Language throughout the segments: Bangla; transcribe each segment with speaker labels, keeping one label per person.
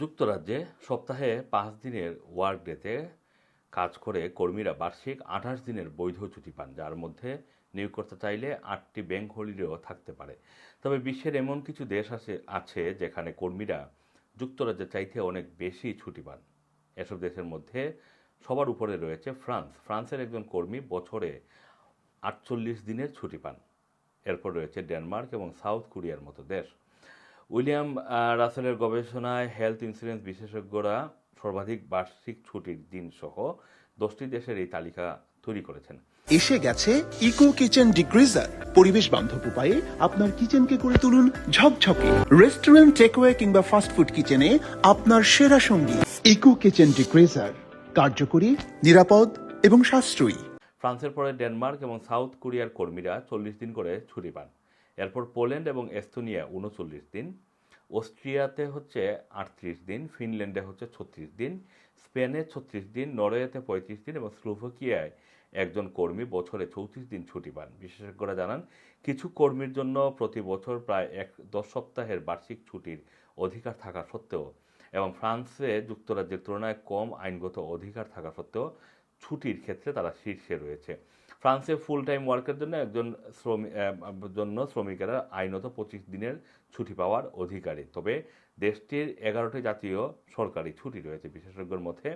Speaker 1: যুক্তরাজ্যে সপ্তাহে পাঁচ দিনের ওয়ার্ক ডেতে কাজ করে কর্মীরা বার্ষিক আঠাশ দিনের বৈধ ছুটি পান, যার মধ্যে নিয়োগকর্তা চাইলে আটটি ব্যাংক হলিডেও থাকতে পারে। তবে বিশ্বের এমন কিছু দেশ আছে আছে যেখানে কর্মীরা যুক্তরাজ্যের চাইতে অনেক বেশি ছুটি পান। এসব দেশের মধ্যে সবার উপরে রয়েছে ফ্রান্স। ফ্রান্সের একজন কর্মী বছরে আটচল্লিশ দিনের ছুটি পান। এরপর রয়েছে ডেনমার্ক এবং সাউথ কোরিয়ার মতো দেশ। উইলিয়াম রাসেলের গবেষণায় হেলথ ইন্স্যুরেন্স বিশেষজ্ঞরা সর্বাধিক বার্ষিক ছুটির দিন সহ দশটি দেশের এই তালিকা তৈরি করেছেন।
Speaker 2: এসে গেছে ইকো কিচেন ডিগ্রিজার পরিবেশ বান্ধব উপায়ে আপনার কিচেনকে করে তুলুন ঝকঝকে। রেস্টুরেন্ট টেকওয়ে কিংবা ফাস্ট ফুড কিচেনে আপনার সেরা সঙ্গী। ইকো কিচেন ডিগ্রিজার কার্যকরী নিরাপদ এবং সাশ্রয়ী।
Speaker 1: ফ্রান্সের পরে ডেনমার্ক এবং সাউথ কোরিয়ার কর্মীরা চল্লিশ দিন করে ছুটি পান। এরপর পোল্যান্ড এবং এস্তোনিয়া উনচল্লিশ দিন, অস্ট্রিয়াতে হচ্ছে আটত্রিশ দিন, ফিনল্যান্ডে হচ্ছে ছত্রিশ দিন, স্পেনে ছত্রিশ দিন, নরওয়েতে পঁয়ত্রিশ দিন এবং স্লোভাকিয়ায় একজন কর্মী বছরে চৌত্রিশ দিন ছুটি পান। বিশেষজ্ঞরা জানান, কিছু কর্মীর জন্য প্রতি বছর প্রায় এক দশ সপ্তাহের বার্ষিক ছুটির অধিকার থাকা সত্ত্বেও এবং ফ্রান্সে যুক্তরাজ্যের তুলনায় কম আইনগত অধিকার থাকা সত্ত্বেও ছুটির ক্ষেত্রে তারা শীর্ষে রয়েছে। ফ্রান্সে ফুল টাইম ওয়ার্কের জন্য একজন শ্রমিক জন্য শ্রমিকেরা আইনত পঁচিশ দিনের ছুটি পাওয়ার অধিকারী। তবে দেশটির এগারোটি জাতীয় সরকারি ছুটি রয়েছে। বিশেষজ্ঞর মধ্যে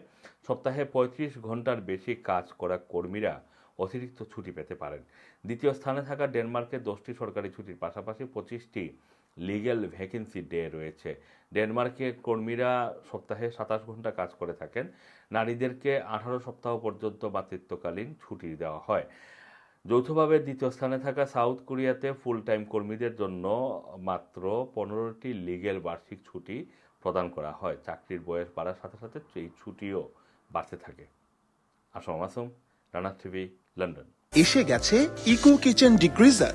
Speaker 1: সপ্তাহে পঁয়ত্রিশ ঘণ্টার বেশি কাজ করা কর্মীরা অতিরিক্ত ছুটি পেতে পারেন। দ্বিতীয় স্থানে থাকা ডেনমার্কে দশটি সরকারি ছুটির পাশাপাশি পঁচিশটি লিগ্যাল ভ্যাকেন্সি ডে রয়েছে। ডেনমার্কে কর্মীরা সপ্তাহে সাতাশ ঘণ্টা কাজ করে থাকেন। নারীদেরকে আঠারো সপ্তাহ পর্যন্ত মাতৃত্বকালীন ছুটি দেওয়া হয়। যৌথভাবে দ্বিতীয় স্থানে থাকা সাউথ কোরিয়াতে ফুল টাইম কর্মীদের জন্য মাত্র পনেরোটি লিগেল বার্ষিক ছুটি প্রদান করা হয়। চাকরির বয়স বাড়ার সাথে সাথে এই ছুটিও বাড়তে থাকে। Assam Masum Rana TV, London.
Speaker 2: এসে গেছে ইকো কিচেন ডিগ্রিজার